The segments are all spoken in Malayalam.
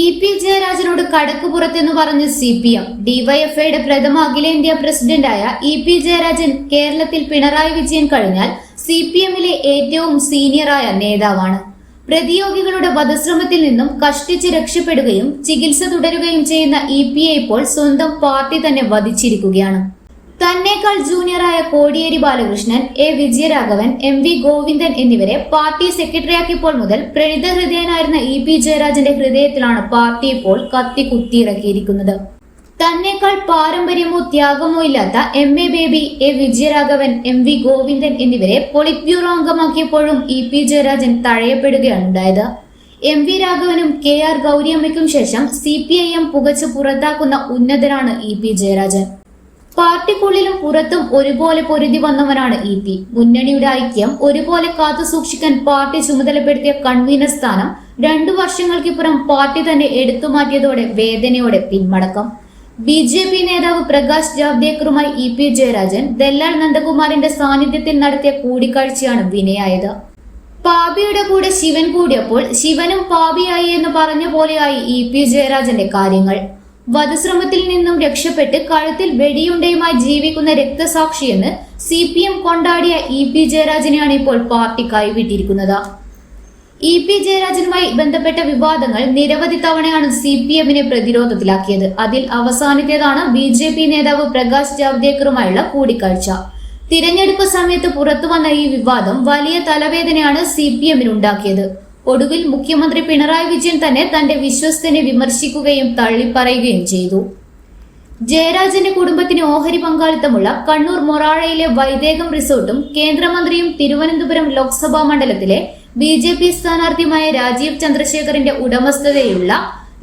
ഇ പി ജയരാജനോട് കടക്കുപുറത്തെന്ന് പറഞ്ഞ് സി പി എം ഡിവൈഎഫ്ഐയുടെ പ്രഥമ അഖിലേന്ത്യാ പ്രസിഡന്റായ ഇ പി ജയരാജൻ കേരളത്തിൽ പിണറായി വിജയൻ കഴിഞ്ഞാൽ സി പി എമ്മിലെ ഏറ്റവും സീനിയറായ നേതാവാണ്. പ്രതിയോഗികളുടെ വധശ്രമത്തിൽ നിന്നും കഷ്ടിച്ച് രക്ഷപ്പെടുകയും ചികിത്സ തുടരുകയും ചെയ്യുന്ന ഇ ഇപ്പോൾ സ്വന്തം പാർട്ടി തന്നെ വധിച്ചിരിക്കുകയാണ്. തന്നേക്കാൾ ജൂനിയറായ Kodiyeri Balakrishnan A. Vijayaraghavan M. V. Govindan എന്നിവരെ പാർട്ടി സെക്രട്ടറിയാക്കിയപ്പോൾ മുതൽ പ്രണിത ഹൃദയനായിരുന്ന ഇ. പി. ജയരാജന്റെ ഹൃദയത്തിലാണ് പാർട്ടി ഇപ്പോൾ കത്തി കുത്തിയിറക്കിയിരിക്കുന്നത് തന്നേക്കാൾ പാരമ്പര്യമോ ത്യാഗമോ ഇല്ലാത്ത M. A. Baby A. Vijayaraghavan M. V. Govindan എന്നിവരെ പൊളിറ്റ് ബ്യൂറോ അംഗമാക്കിയപ്പോഴും ഇ. പി. ജയരാജൻ തഴയപ്പെടുകയാണ് ഉണ്ടായത്. എം. വി. രാഘവനും കെ. ആർ. ഗൗരിയമ്മയ്ക്കും ശേഷം സി. പി. ഐ. എം. പുകച്ച് പുറത്താക്കുന്ന ഉന്നതരാണ് ഇ. പി. ജയരാജൻ. പാർട്ടിക്കുള്ളിലും പുറത്തും ഒരുപോലെ പൊരുതി വന്നവനാണ് ഇ പി. മുന്നണിയുടെ ഐക്യം ഒരുപോലെ കാത്തു സൂക്ഷിക്കാൻ പാർട്ടി ചുമതലപ്പെടുത്തിയ കൺവീനർ സ്ഥാനം രണ്ടു വർഷങ്ങൾക്കിപ്പുറം പാർട്ടി തന്നെ എടുത്തുമാറ്റിയതോടെ വേദനയോടെ പിന്മടക്കം ബി ജെ പി നേതാവ് പ്രകാശ് ജാവ്ദേക്കറുമായി ഇ പി ജയരാജൻ ദല്ലാൽ നന്ദകുമാറിന്റെ സാന്നിധ്യത്തിൽ നടത്തിയ കൂടിക്കാഴ്ചയാണ് വിനയായത്. പാപിയുടെ കൂടെ ശിവൻ കൂടിയപ്പോൾ ശിവനും പാപിയായി എന്ന് പറഞ്ഞ പോലെയായി ഇ പി ജയരാജന്റെ കാര്യങ്ങൾ. വധശ്രമത്തിൽ നിന്നും രക്ഷപ്പെട്ട് കഴുത്തിൽ വെടിയുണ്ടയുമായി ജീവിക്കുന്ന രക്തസാക്ഷിയെന്ന് സി പി എം കൊണ്ടാടിയ ഇ പി ജയരാജനെയാണ് ഇപ്പോൾ പാർട്ടി കൈവിട്ടിരിക്കുന്നത്. ഇ പി ജയരാജനുമായി ബന്ധപ്പെട്ട വിവാദങ്ങൾ നിരവധി തവണയാണ് സി പി എമ്മിനെ പ്രതിരോധത്തിലാക്കിയത്. അതിൽ അവസാനത്തേതാണ് ബി ജെ പി നേതാവ് പ്രകാശ് ജാവ്ദേക്കറുമായുള്ള കൂടിക്കാഴ്ച. തിരഞ്ഞെടുപ്പ് സമയത്ത് പുറത്തുവന്ന ഈ വിവാദം വലിയ തലവേദനയാണ് സി പി എമ്മിന് ഉണ്ടാക്കിയത് ഒടുവിൽ മുഖ്യമന്ത്രി പിണറായി വിജയൻ തന്നെ തന്റെ വിശ്വസ്തനെ വിമർശിക്കുകയും തള്ളിപ്പറയുകയും ചെയ്തു. ജയരാജന്റെ കുടുംബത്തിന് ഓഹരി പങ്കാളിത്തമുള്ള കണ്ണൂർ മൊറാഴയിലെ വൈദേകം റിസോർട്ടും കേന്ദ്രമന്ത്രിയും തിരുവനന്തപുരം ലോക്സഭാ മണ്ഡലത്തിലെ ബി ജെ പി സ്ഥാനാർത്ഥിയുമായ രാജീവ് ചന്ദ്രശേഖറിന്റെ ഉടമസ്ഥതയിലുള്ള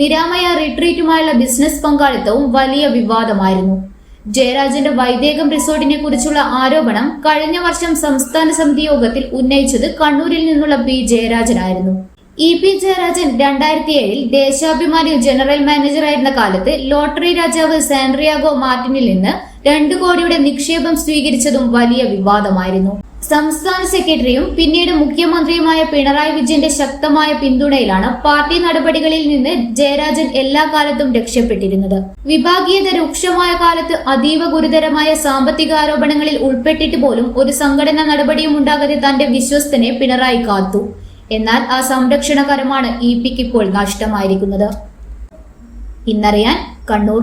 നിരാമയ റിട്രീറ്റുമായുള്ള ബിസിനസ് പങ്കാളിത്തവും വലിയ വിവാദമായിരുന്നു. ജയരാജന്റെ വൈദേകം റിസോർട്ടിനെ കുറിച്ചുള്ള ആരോപണം കഴിഞ്ഞ വർഷം സംസ്ഥാന സമിതി യോഗത്തിൽ ഉന്നയിച്ചത് കണ്ണൂരിൽ നിന്നുള്ള പി ജയരാജനായിരുന്നു. ഇ പി ജയരാജൻ രണ്ടായിരത്തി ഏഴിൽ ദേശാഭിമാനി ജനറൽ മാനേജറായിരുന്ന കാലത്ത് ലോട്ടറി രാജാവ് സാൻറിയാഗോ മാർട്ടിനിൽ നിന്ന് രണ്ടു കോടിയുടെ നിക്ഷേപം സ്വീകരിച്ചതും വലിയ വിവാദമായിരുന്നു. സംസ്ഥാന സെക്രട്ടറിയും പിന്നീട് മുഖ്യമന്ത്രിയുമായ പിണറായി വിജയന്റെ ശക്തമായ പിന്തുണയിലാണ് പാർട്ടി നടപടികളിൽ നിന്ന് ജയരാജൻ എല്ലാ കാലത്തും രക്ഷപ്പെട്ടിരുന്നത്. വിഭാഗീയത രൂക്ഷമായ കാലത്ത് അതീവ ഗുരുതരമായ സാമ്പത്തിക ആരോപണങ്ങളിൽ ഉൾപ്പെട്ടിട്ട് പോലും ഒരു സംഘടനാ നടപടിയും ഉണ്ടാകാതെ തന്റെ വിശ്വസ്തനെ പിണറായി കാത്തു. എന്നാൽ ആ സംരക്ഷണകരമാണ് ഇ പിക്ക് ഇപ്പോൾ നഷ്ടമായിരിക്കുന്നത്. ഇന്നറിയാൻ Kannur